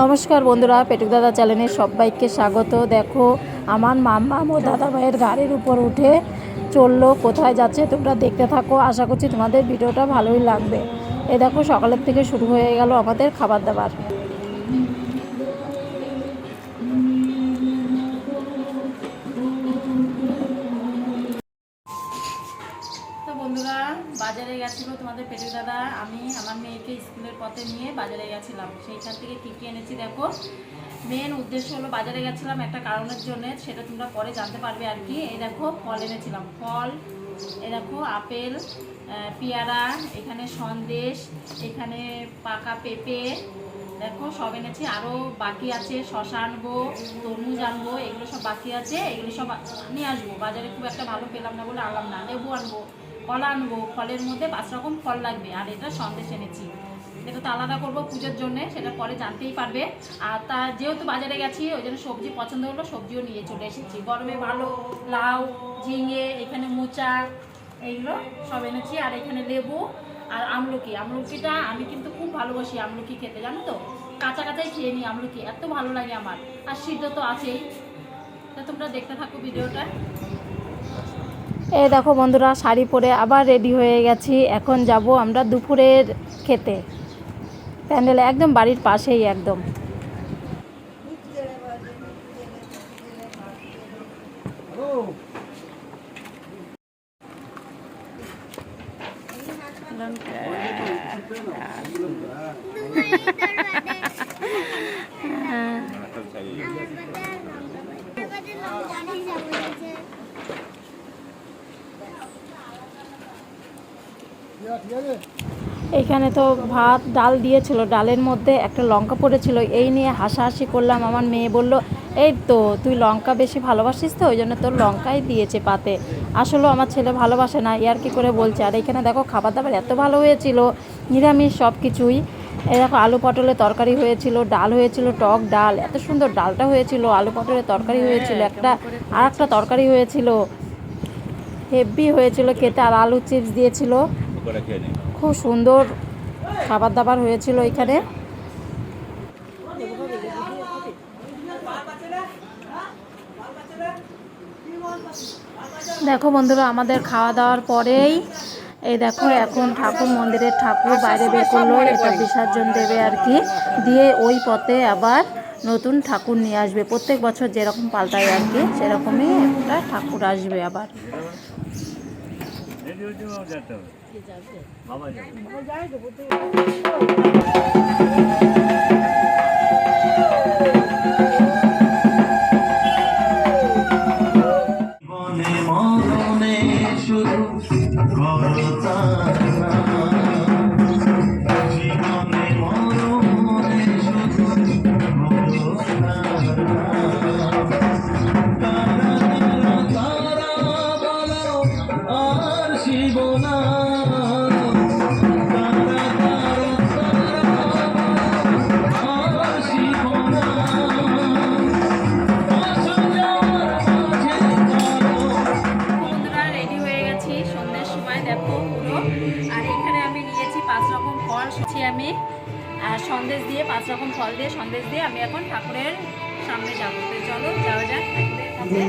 নমস্কার বন্ধুরা, পেটুক দাদা চ্যানেলে সবাইকে স্বাগত। দেখো, আমার মাম্মা ও দাদা ভাইয়ের গাড়ির উপর উঠে চলল, কোথায় যাচ্ছে তোমরা দেখতে থাকো। আশা করছি তোমাদের ভিডিওটা ভালোই লাগবে। এ দেখো, সকালের থেকে শুরু হয়ে গেল আমাদের খাবার দাবার। পেটুক দাদা, আমি আমার মেয়েকে স্কুলের পথে নিয়ে বাজারে গেছিলাম। সেইখান থেকে কী কী এনেছি, দেখো। মেন উদ্দেশ্য হলো বাজারে গেছিলাম একটা কারণের জন্য, সেটা তোমরা পরে জানতে পারবে আর কি। এই দেখো, ফল এনেছিলাম। ফল, এই দেখো, আপেল পেয়ারা, এখানে সন্দেশ, এখানে পাকা পেঁপে, দেখো, সব এনেছি। আরও বাকি আছে, শশা আনব, তরমুজ আনব, এগুলো সব বাকি আছে। এগুলো সব নিয়ে আসব। বাজারে খুব একটা ভালো পেলাম না বলে আনলাম না। লেবু আনব। কলা আনব, ফলের মধ্যে পাঁচ রকম ফল লাগবে, আর এটা সন্দেশ এনেছি। এটা তো আলাদা করব পুজোর জন্য, সেটা পরে জানতেই পারবে। আর তা যেহেতু বাজারে গেছি, ওই জন্য সবজি পছন্দ হলো, সবজিও নিয়ে চলে এসেছি। গরমে ভালো, লাউ, ঝিঙে, এখানে মোচা, এইগুলো সব এনেছি। আর এখানে লেবু আর আমলকি। আমলকিটা আমি কিন্তু খুব ভালোবাসি আমলকি খেতে, জানো তো? কাঁচা কাঁচাই খেয়ে নিই আমলকি, এত ভালো লাগে আমার। আর সিদ্ধ তো আছেই। তা তোমরা দেখতে থাকো ভিডিওটা। এই দেখো বন্ধুরা শাড়ি পরে আবার রেডি হয়ে গেছি। এখন যাব আমরা দুপুরের খেতে। প্যান্ডেল একদম বাড়ির পাশেই একদম। এখানে তো ভাত, ডাল দিয়েছিল। ডালের মধ্যে একটা লঙ্কা পড়েছিল। এই নিয়ে হাসাহাসি করলাম। আমার মেয়ে বলল, এই তো, তুই লঙ্কা বেশি ভালোবাসিস তো, ওই জন্য তোর লঙ্কাই দিয়েছে পাতে। আসলে আমার ছেলে ভালোবাসে না, ইয়ার কি করে বলছে? আর এখানে দেখো খাবার দাবার এত ভালো হয়েছিল। নিরামিষ সব কিছুই এই দেখো, আলু পটলের তরকারি হয়েছিল, ডাল হয়েছিল, টক ডাল। এত সুন্দর ডালটা হয়েছিল, আলু পটলের তরকারি হয়েছিল, একটা আর একটা তরকারি হয়েছিল। হেভি হয়েছিল খেতে, আর আলু চিপস দিয়েছিল। খুব সুন্দর খাবার দাবার হয়েছিল এখানে। দেখো বন্ধুরা, আমাদের খাওয়া দাওয়ার পরেই এই দেখো, এখন ঠাকুর মন্দিরের ঠাকুর বাইরে বের করল, এটা বিসর্জন দেবে আর কি। দিয়ে ওই পথে আবার নতুন ঠাকুর নিয়ে আসবে। প্রত্যেক বছর যেরকম পাল্টায় আর কি, সেরকমই একটা ঠাকুর আসবে আবার। বাবা যাবে। মনে আর এখানে আমি নিয়েছি পাঁচ রকম ফল সেছি আমি। আর সন্দেশ দিয়ে, পাঁচ রকম ফল দিয়ে, সন্দেশ দিয়ে আমি এখন ঠাকুরের সামনে যাব। চলো, যাওয়া যাক ঠাকুরের কাছে।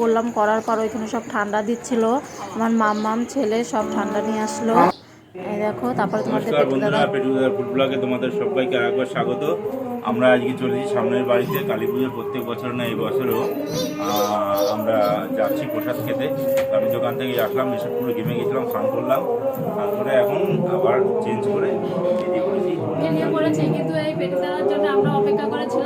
করলাম করার পর ওইখানে সব ঠান্ডা দিচ্ছিল। আমার মাম্মাম ছেলে সব ঠান্ডা নিয়ে আসলো। দেখো তারপরে তোমাদের বন্ধুরা পেটুদার ফুড ব্লগে তোমাদের সবাইকে আরেকবার স্বাগত। আমরা আজকে চলেছি সামনের বাড়িতে কালী পুজোর প্রত্যেক বছর না এই বছরও। আমরা যাচ্ছি প্রসাদ খেতে। আমি দোকান থেকে আসলাম এসে পুরো গেমে গেছিলাম স্নান করলাম। স্নান করে এখন আবার চেঞ্জ করে রেডি করেছি। কিন্তু এই পেটু দাদার জন্য আমরা অপেক্ষা করেছিলাম।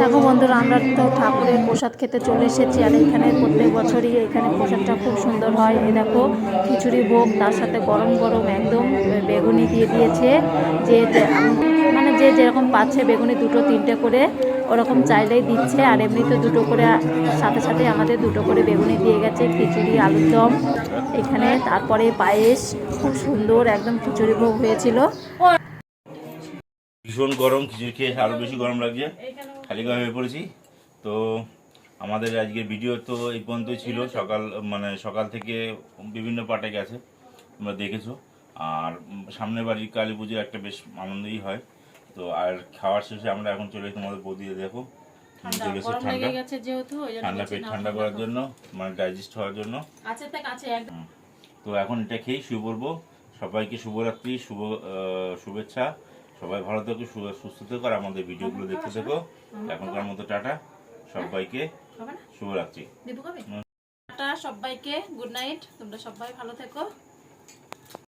দেখো বন্ধুরা, আমরা তো ঠাকুরের প্রসাদ খেতে চলে এসেছি, আর এখানে প্রত্যেক বছরই এখানে প্রসাদটা খুব সুন্দর হয়। এই দেখো, খিচুড়ি ভোগ, তার সাথে গরম গরম একদম বেগুনি দিয়ে দিয়েছে। যে মানে যে যেরকম পাচ্ছে বেগুনি দুটো তিনটে করে, ওরকম চাইলেই দিচ্ছে। আর এমনিতে দুটো করে, সাথে সাথে আমাদের দুটো করে বেগুনি দিয়ে গেছে, খিচুড়ি, আলুর দম। এখানে তারপরে পায়েস, খুব সুন্দর, একদম খিচুড়ি ভোগ হয়েছিল। ভীষণ গরম খিচুড়ি খেয়ে আরও বেশি গরম লাগছে। খালি গায়ে হয়ে পড়েছি। তো আমাদের আজকের ভিডিও তো এই পর্যন্তই ছিল। সকাল মানে সকাল থেকে বিভিন্ন পার্টে গেছে তোমরা দেখেছ। আর উম, সামনের বাড়ির কালী পুজো একটা বেশ আনন্দই হয়। তো আর খাওয়ার শেষে আমরা এখন চলে তোমাদের বৌদিকে দেখো। ঠান্ডা ঠান্ডা। পেট ঠান্ডা করার জন্য মানে ডাইজেস্ট হওয়ার জন্য। তো এখন এটা খেয়েই শুয়ে পড়ব। সবাইকে শুভরাত্রি শুভ শুভেচ্ছা। সবাই ভালো থেকো সুস্থ থেকো আর আমাদের ভিডিওগুলো দেখতে থেকো। এখনকার মতো টাটা সবাইকে শুভ রাত্রি শুভরাত্রি। কবে? টাটা সবাইকে গুড নাইট তোমরা সবাই ভালো থেকো।